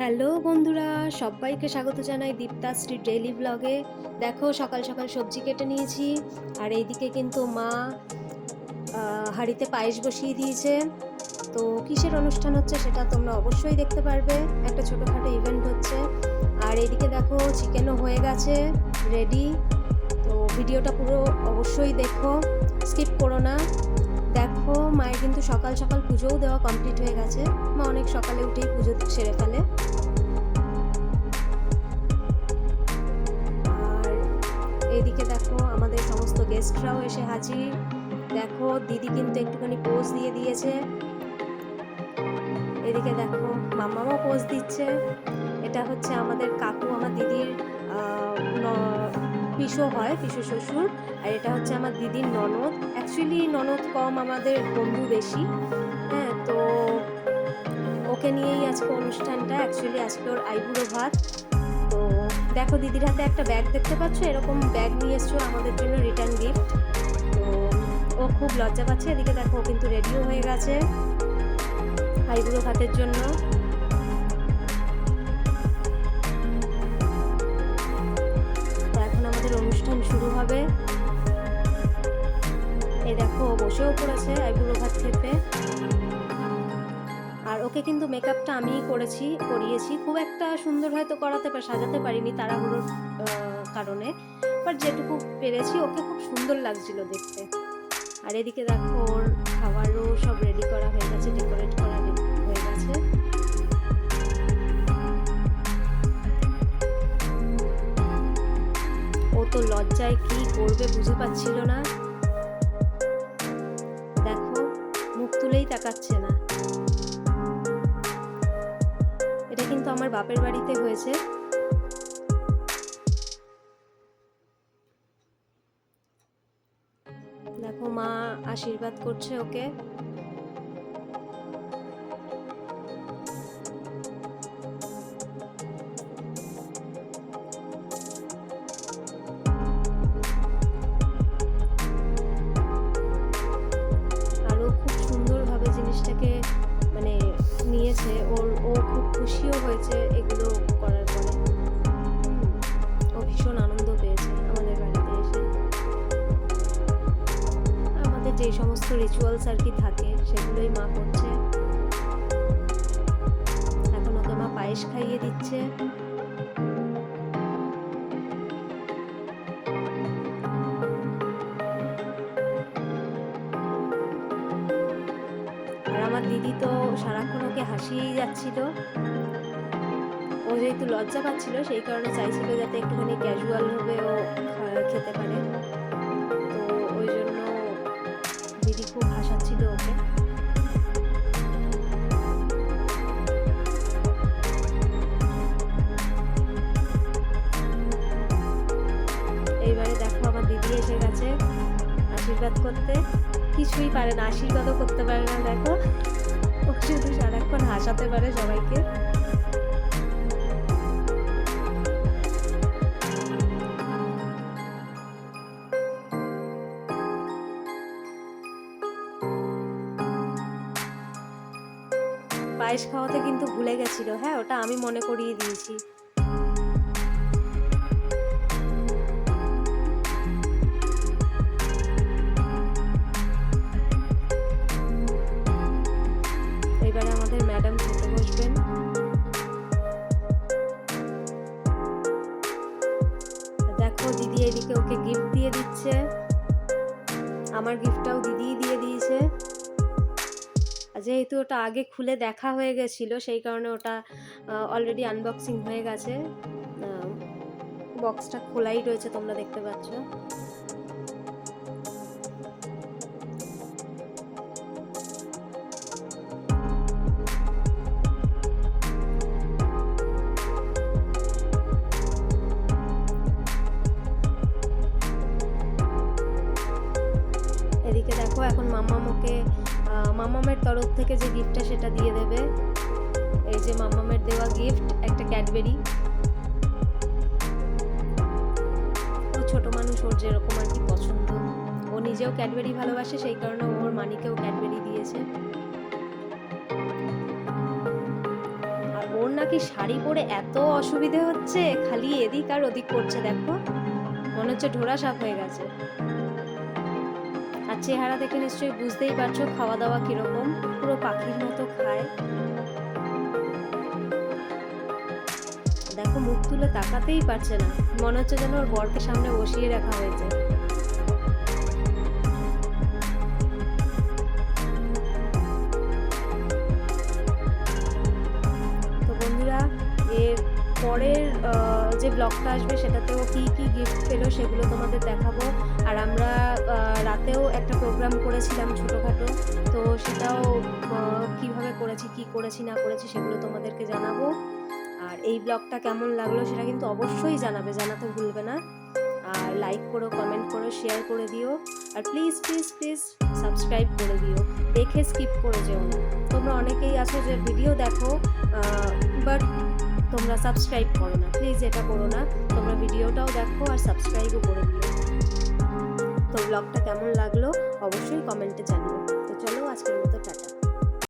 Hello বন্ধুরা, সবাইকে স্বাগত জানাই দীপ্তাশ্রী ডেইলি ব্লগে। দেখো, সকাল সকাল সবজি কেটে নিয়েছি, আর এইদিকে কিন্তু মা হাঁড়িতে পায়েস বসিয়ে দিয়েছে। তো কিসের অনুষ্ঠান হচ্ছে সেটা তোমরা অবশ্যই দেখতে পারবে। একটা ছোটোখাটো ইভেন্ট হচ্ছে। আর এইদিকে দেখো চিকেনও হয়ে গেছে রেডি তো ভিডিওটা পুরো অবশ্যই দেখো। স্কিপ করো না। দেখো, মায়ের কিন্তু সকাল সকাল পুজোও দেওয়া কমপ্লিট হয়ে গেছে। মা অনেক সকালে উঠেই পুজো সেরে ফেলে। আর এদিকে দেখো, আমাদের সমস্ত গেস্টরাও এসে হাজির। দেখো, দিদি কিন্তু একটুখানি পোজ দিয়ে দিয়েছে। এদিকে দেখো মাম্মামও পোজ দিচ্ছে। এটা হচ্ছে আমাদের কাকু, আমার দিদির পিসো হয়, পিসো শ্বশুর। আর এটা হচ্ছে আমার দিদির ননদ। অ্যাকচুয়ালি ননদ কম, আমাদের বন্ধু বেশি। হ্যাঁ তো ওকে নিয়েই আজকে অনুষ্ঠানটা। অ্যাকচুয়ালি আজকে ওর আইবুড়ো ভাত। তো দেখো, দিদির হাতে একটা ব্যাগ দেখতে পাচ্ছ? এরকম ব্যাগ নিয়ে এসছো আমাদের জন্য রিটার্ন গিফট তো ও খুব লজ্জা পাচ্ছে। এদিকে দেখো কিন্তু রেডিও হয়ে গেছে। আইবুড়ো ভাতের জন্য। আমাদের অনুষ্ঠান শুরু হবে। এই দেখো বসেও পড়েছে আইবুড়ো ভাত খেতে। আর ওকে কিন্তু মেকআপটা আমিই করেছি, করিয়েছি। খুব একটা সুন্দর হয়তো করাতে পার সাজাতে পারিনি তাড়াহুড়োর কারণে। বাট যেটুকু পেরেছি, ওকে খুব সুন্দর লাগছিল দেখতে। আর এদিকে দেখো, ওর খাবারও সব রেডি করা হয়ে গেছে ডেকোরেট করবে বুঝে পাচ্ছিল না। দেখো, মুখ তুলেই তাকাচ্ছে না। এটা কিন্তু আমার বাপের বাড়িতে হয়েছে। দেখো, মা আশীর্বাদ করছে ওকে। রিচুয়ালস আর কি থাকে, সেগুলোই মা করছে। এখন ওকে মা পায়েস খাইয়ে দিচ্ছে। আর আমার দিদি তো সারাক্ষণ ওকে হাসিয়েই যাচ্ছিল। ও যেহেতু লজ্জা পাচ্ছিল, সেই কারণে চাইছিল যাতে একটুখানি ক্যাজুয়াল ভাবে ও খেতে পারে। আশীর্বাদ করতে। কিছুই পারে না, আশীর্বাদও করতে পারে না, দেখো। ও শুধু সারাক্ষণ, হাসাতে পারে সবাইকে। পায়েস খাওয়াতে কিন্তু ভুলে গেছিল হ্যাঁ ওটা আমি মনে করিয়ে দিয়েছি। দেখো, দিদি এদিকে ওকে গিফট দিয়ে দিচ্ছে। আমার গিফটটাও দিদিই দিয়ে দিয়েছে। যেহেতু ওটা আগে খুলে দেখা হয়ে গেছিল, সেই কারণে ওটা অলরেডি আনবক্সিং হয়ে গেছে। বক্সটা খোলাই রয়েছে, তোমরা দেখতে পাচ্ছ। দেখো এখন মাম্মামকে মাম্মামের তরফ থেকে যে গিফটটা সেটা দিয়ে দেবে। এই যে মাম্মামের দেওয়া গিফট একটা ক্যাডবেরি ও ছোট মানুষ, ওর যেরকম আর কি পছন্দ। ও নিজেও ক্যাডবেরি ভালোবাসে, সেই কারণে ওর মানিকেও ক্যাডবেরি দিয়েছে। আর ওর নাকি শাড়ি পরে এত অসুবিধে হচ্ছে, খালি এদিক আর ওদিক করছে, দেখো। মনে হচ্ছে ঢোড়া সাপ হয়ে গেছে। চেহারা দেখে নিশ্চয়ই বুঝতেই পারছ খাওয়া দাওয়া কীরকম। পুরো পাখির মতো খায়। দেখো, মুখ তুলে তাকাতেই পারছে না। মনে হচ্ছে যেন ওর বরকে সামনে বসিয়ে রাখা হয়েছে। বন্ধুরা, এর পরের যে ব্লগটা আসবে সেটাতেও কি কি গিফট পেল সেগুলো তোমাদের দেখাবো। আর আমরা আহ, একটা প্রোগ্রাম করেছিলাম ছোটোখাটো। তো সেটাও কীভাবে করেছি কি করেছি না করেছি সেগুলো তোমাদেরকে জানাব। আর এই ব্লগটা কেমন লাগল সেটা কিন্তু অবশ্যই জানাবে জানাতে ভুলবে না। আর লাইক করো কমেন্ট করো শেয়ার করে দিও। আর প্লিজ প্লিজ প্লিজ সাবস্ক্রাইব করে দিও। দেখে স্কিপ করে যেও না। তোমরা অনেকেই আছো যে ভিডিও দেখো বাট তোমরা সাবস্ক্রাইব করো না। প্লিজ এটা করো না। তোমরা ভিডিওটাও দেখো আর সাবস্ক্রাইবও করে দিও। তো ব্লগটা কেমন লাগল অবশ্যই কমেন্টে জানিও। তো চলো আজকের মতো টাটা।